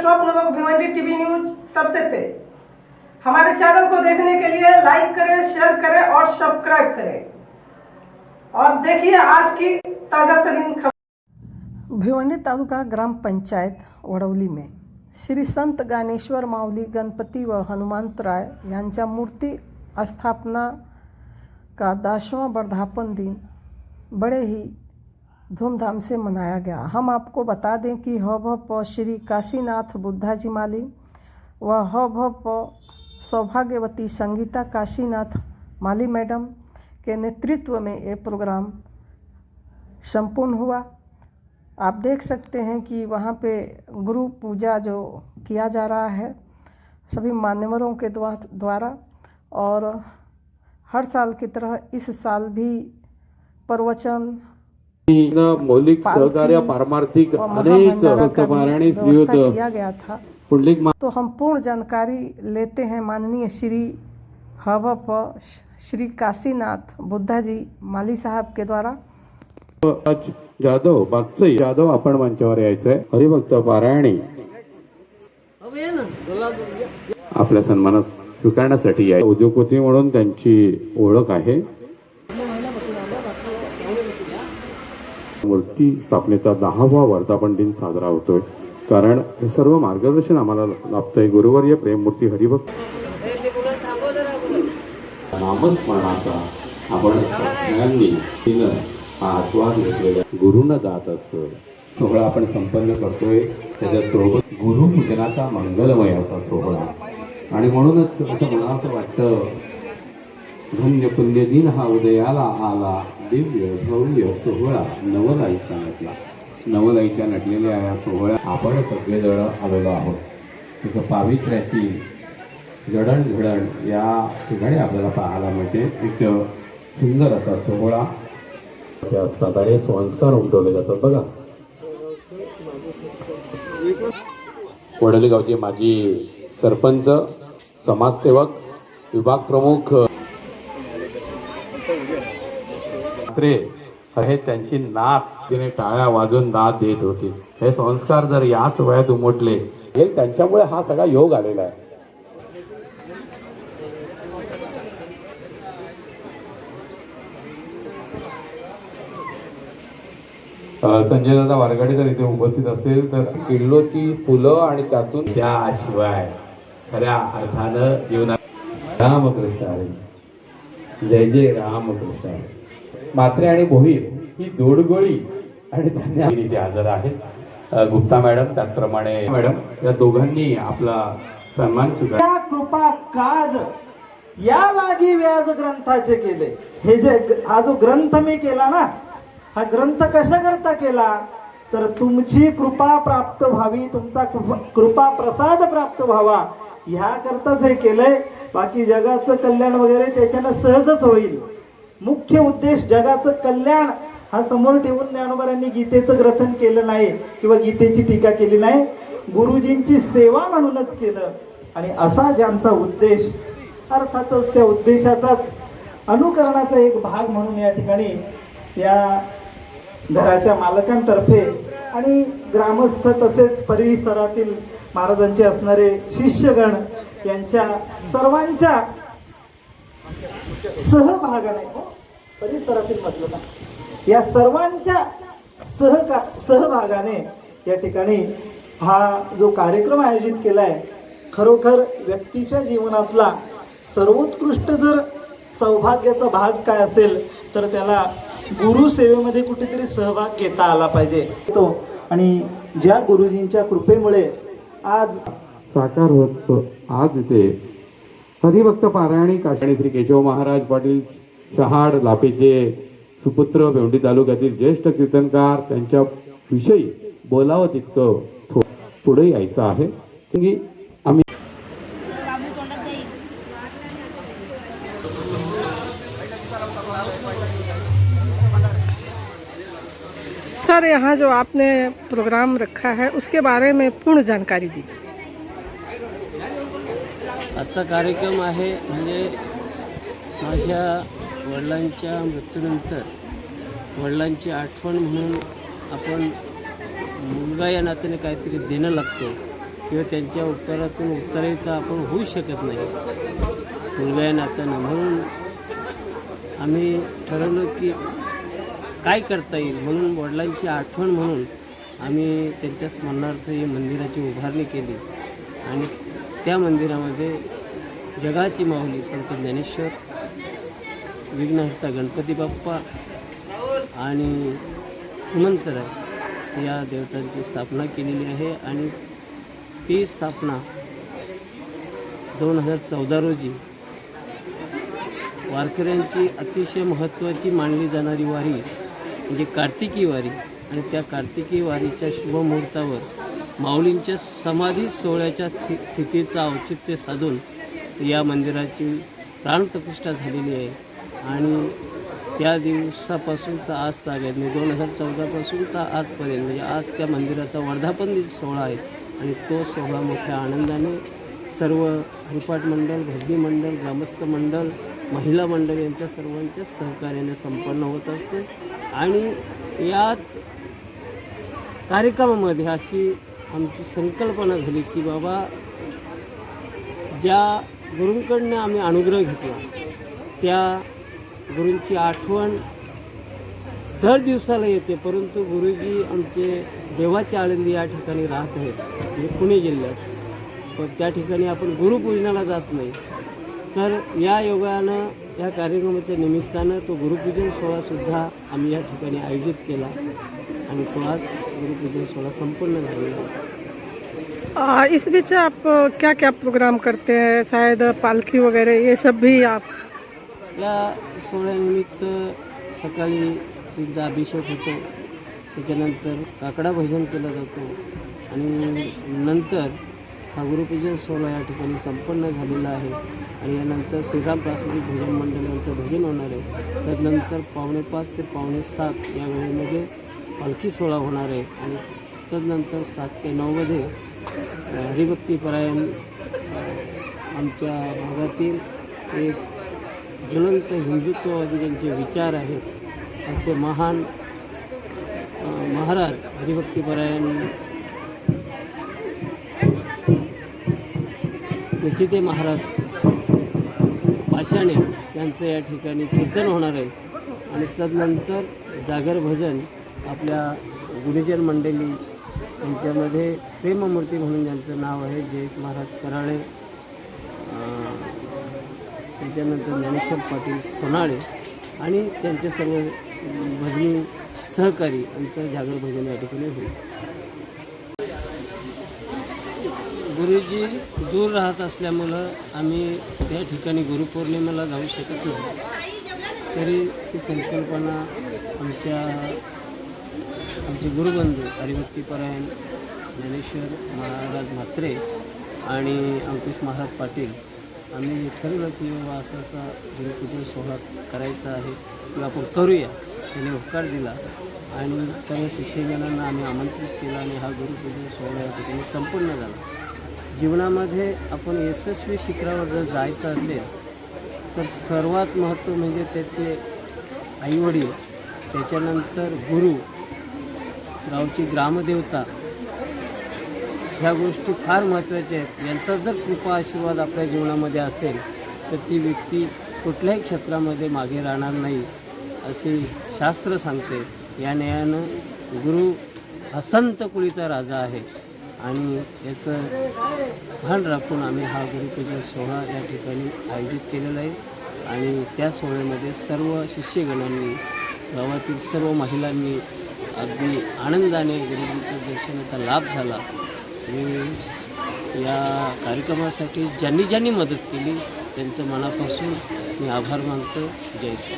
स्वप्न लोक Bhiwandi TV news सबसे तेज। हमारे चैनल को देखने के लिए लाइक करें शेयर करें और सब्सक्राइब करें। और देखिए आज की ताजा तरीन खबर। भिवंडी तालुका ग्राम पंचायत वडवली में श्री संत ज्ञानेश्वर माऊली गणपति व हनुमंतराय यांच्या मूर्ती स्थापना का दसवां वर्धापन दिन बड़े ही धूमधाम से मनाया गया। हम आपको बता दें कि ह भ प श्री काशीनाथ बुद्धा जी माली व ह भ प सौभाग्यवती संगीता काशीनाथ माली मैडम के नेतृत्व में ये प्रोग्राम संपूर्ण हुआ। आप देख सकते हैं कि वहाँ पे गुरु पूजा जो किया जा रहा है, सभी मान्यवरों के द्वा- द्वारा और हर साल की तरह इस साल भी प्रवचन मौलिक सहकार्य पारमार्थिक अनेक महाराणी व्यवस्था किया गया था। पुंडलिक तो हम पूर्ण जानकारी लेते हैं माननीय श्री हवप श्री काशीनाथ बुद्धा जी माली साहब के द्वारा। जाधव बागसई जाधव आपण मंचावर यायचंय. हरिभक्त पारायणी. आपल्या सन्मानास स्वीकारण्यासाठी उद्योगपती म्हणून त्यांची ओळख आहे. मूर्ती स्थापनेचा दहावा वर्धापन दिन साजरा होतोय. कारण हे सर्व मार्गदर्शन आम्हाला लाभतंय. गुरुवर्य प्रेममूर्ती हरिभक्त. नामस्मरणाचा आपण सगळ्यांनी तिनं हा आस्वाद घेतलेला गुरुनं जात असतो सोहळा आपण संपन्न करतोय. त्याच्यासोबत गुरुपूजनाचा मंगलमय असा सोहळा. आणि म्हणूनच असं मला असं वाटतं धन्य पुण्य दिन हा उदयाला आला दिव्य भव्य सोहळा नवलाईचा नटला. नवलाईच्या नटलेल्या या सोहळ्या आपण सगळेजण आलेलो आहोत. तिथं पावित्र्याची जडणघडण या ठिकाणी आपल्याला पाहायला मिळते. एक सुंदर असा सोहळा. ते असतात आणि संस्कार उमटवले जातात. बघा. वडलगावचे माजी सरपंच समाजसेवक विभाग प्रमुख म्हात्रे हे त्यांची नात तिने टाळ्या वाजून दाद देत होती. हे संस्कार जर याच वयात उमटले हे त्यांच्यामुळे हा सगळा योग आलेला आहे. संजय दादा वारगाडे जर इथे उपस्थित असेल तर किल्लोची फुलं आणि त्यातून त्याशिवाय खऱ्या अर्थानं जीवनात रामकृष्ण आहे जय जय रामकृष्ण आहे मात्रे आणि बोहीर ही जोडगोळी आणि त्यांनी इथे हजर आहेत गुप्ता मॅडम त्याचप्रमाणे मॅडम या दोघांनी आपला सन्मान स्वीकार त्या कृपा काज या लागी व्याज ग्रंथाचे केले. हे जे हा जो ग्रंथ मी केला ना हा ग्रंथ कशा करता केला? तर तुमची कृपा प्राप्त व्हावी तुमचा कृपा- कृपा प्रसाद प्राप्त व्हावा. ह्या करताच हे केलंय. बाकी जगाचं कल्याण वगैरे त्याच्यानं सहजच होईल. मुख्य उद्देश जगाचं कल्याण हा समोर ठेवून ज्ञानोबरांनी गीतेचं ग्रथन केलं नाही किंवा गीतेची टीका केली नाही गुरुजींची सेवा म्हणूनच केलं. आणि असा ज्यांचा उद्देश अर्थातच त्या उद्देशाचाच अनुकरणाचा एक भाग म्हणून या ठिकाणी या घराच्या मालकांतर्फे आणि ग्रामस्थ तसेच परिसरातील महाराजांचे असणारे शिष्यगण यांच्या सर्वांच्या सहभागाने हो, परिसरातील म्हटलं ना या सर्वांच्या सहका सहभागाने या ठिकाणी हा जो कार्यक्रम आयोजित केला आहे खरोखर व्यक्तीच्या जीवनातला सर्वोत्कृष्ट जर सौभाग्याचा भाग काय असेल तर त्याला गुरुसेवेमध्ये कुठेतरी सहभाग घेता आला पाहिजे. तो आणि ज्या गुरुजींच्या कृपेमुळे आज साकार होत आज इथे हरिभक्त पारायणी काशाणी श्री केशव महाराज पाटील शहाड लापेचे सुपुत्र भेवंडी तालुक्यातील ज्येष्ठ कीर्तनकार त्यांच्या विषयी बोलावं तितकं पुढे यायचं आहे. की आम्ही सर यहाँ जो आपने प्रोग्राम रखा है उसके बारे में पूर्ण जानकारी दीजिए। आजचा कार्यक्रम आहे म्हणजे माझ्या वडिलांच्या मृत्यूनंतर. वडिलांची आठवण म्हणून आपण मुलगा या नात्याने काहीतरी देणं लागतो किंवा त्यांच्या उपकारातून उत्तरायित आपण होऊ शकत नाही. मुलगा या नात्यानं म्हणून आम्ही ठरवलं की काय करता येईल म्हणून वडिलांची आठवण म्हणून आम्ही त्यांच्या स्मरणार्थ ही मंदिराची उभारणी केली आणि त्या मंदिरामध्ये जगाची माऊली संत ज्ञानेश्वर विघ्नहर्ता गणपती बाप्पा आणि हनुमंतराय या देवतांची स्थापना केलेली आहे आणि ती स्थापना दोन हजार चौदा रोजी वारकऱ्यांची अतिशय महत्त्वाची मानली जाणारी वारी म्हणजे कार्तिकी वारी. आणि त्या कार्तिकी वारीच्या शुभमुहूर्तावर माऊलींच्या समाधी सोहळ्याच्या थि तिथीचं औचित्य साधून या मंदिराची प्राणप्रतिष्ठा झालेली आहे. आणि त्या दिवसापासून तर आज ताब्यात म्हणजे दोन हजार चौदापासून तर आजपर्यंत म्हणजे आज त्या मंदिराचा वर्धापन दिन सोहळा आहे. आणि तो सोहळा मोठ्या आनंदाने सर्व हरिपाठ मंडळ भजनी मंडळ ग्रामस्थ मंडळ महिला मंडळ यांच्या सर्वांच्या सहकार्याने संपन्न होत असते. आणि याच कार्यक्रमामध्ये अशी आमची संकल्पना झाली की बाबा ज्या गुरूंकडनं आम्ही अनुग्रह घेतला त्या गुरूंची आठवण दर दिवसाला येते परंतु गुरुजी आमचे देवाच्या आळंदी या ठिकाणी राहत आहेत म्हणजे पुणे जिल्ह्यात. पण त्या ठिकाणी आपण गुरुपूजनाला जात नाही. तर या योगानं या कार्यक्रमाच्या निमित्तानं तो गुरुपूजन सोहळासुद्धा आम्ही या ठिकाणी आयोजित केला. आणि तो आज गुरुपूजन सोहळा संपन्न झालेला आहे. आ, इस बीच आप क्या क्या प्रोग्राम करते हैं? शायद पालखी वगैरह ये सब भी आप या सोहळ्यानिमित्त सकाळी श्रींचा अभिषेक होतो. त्याच्यानंतर काकडा भजन केलं जातो. आणि नंतर हा गुरुपूजन सोहळा या ठिकाणी संपन्न झालेला आहे. आणि यानंतर श्रीराम प्रास्ताविक भजन मंडळ यांचं भजन होणार आहे. त्यानंतर पावणे पाच ते पावणे सात या वेळेमध्ये पालखी सोहळा होणार आहे आणि तदनंतर सात ते नऊमध्ये हरिभक्तीपरायण आमच्या भागातील एक ज्वलंत हिंदुत्ववादी ज्यांचे विचार आहेत असे महान महाराज हरिभक्तीपरायण निचिते महाराज पाषाणे यांचं या ठिकाणी कीर्तन होणार आहे. आणि तदनंतर जागर भजन आपल्या गुरुजन मंडळी यांच्यामध्ये प्रेममूर्ती म्हणून ज्यांचं नाव आहे जयेश महाराज कराळे त्याच्यानंतर ज्ञानेश्वर पाटील सोनाळे आणि त्यांचे सर्व भजनी सहकारी यांचं जागर भजन या ठिकाणी होईल. गुरुजी दूर राहत असल्यामुळं आम्ही त्या ठिकाणी गुरुपौर्णिमेला जाऊ शकत नाही. तरी ती संकल्पना आमच्या आमचे गुरुबंधू हरिभक्तीपरायण ज्ञानेश्वर महाराज म्हात्रे आणि अंकुश महाराज पाटील. आम्ही ठरवलं की बाबा असा असा गुरुपूजन सोहळा करायचा आहे किंवा आपण करूया त्याने होकार दिला. आणि सर्व शिष्यजनांना आम्ही आमंत्रित केलं आणि हा गुरुपूजन सोहळा त्याने ठिकाणी संपूर्ण झाला. जीवनामध्ये आपण यशस्वी शिखरावर जर जायचं असेल तर सर्वात महत्त्व म्हणजे त्याचे आईवडील त्याच्यानंतर गुरु गावची ग्रामदेवता ह्या गोष्टी फार महत्त्वाच्या आहेत. यांचा जर कृपा आशीर्वाद आपल्या जीवनामध्ये असेल तर ती व्यक्ती कुठल्याही क्षेत्रामध्ये मागे राहणार नाही असे शास्त्र सांगते. या न्यायानं गुरु हा संत कुळीचा राजा आहे आणि याचं भान राखून आम्ही हा गुरुपूजन सोहळा या ठिकाणी आयोजित केलेला आहे. आणि त्या सोहळ्यामध्ये सर्व शिष्यगणांनी गावातील सर्व महिलांनी अगदी आनंदाने गुरुजीच्या दर्शनाचा लाभ झाला. मी या कार्यक्रमासाठी ज्यांनी ज्यांनी मदत केली त्यांचं मनापासून मी आभार मानतो. जय श्री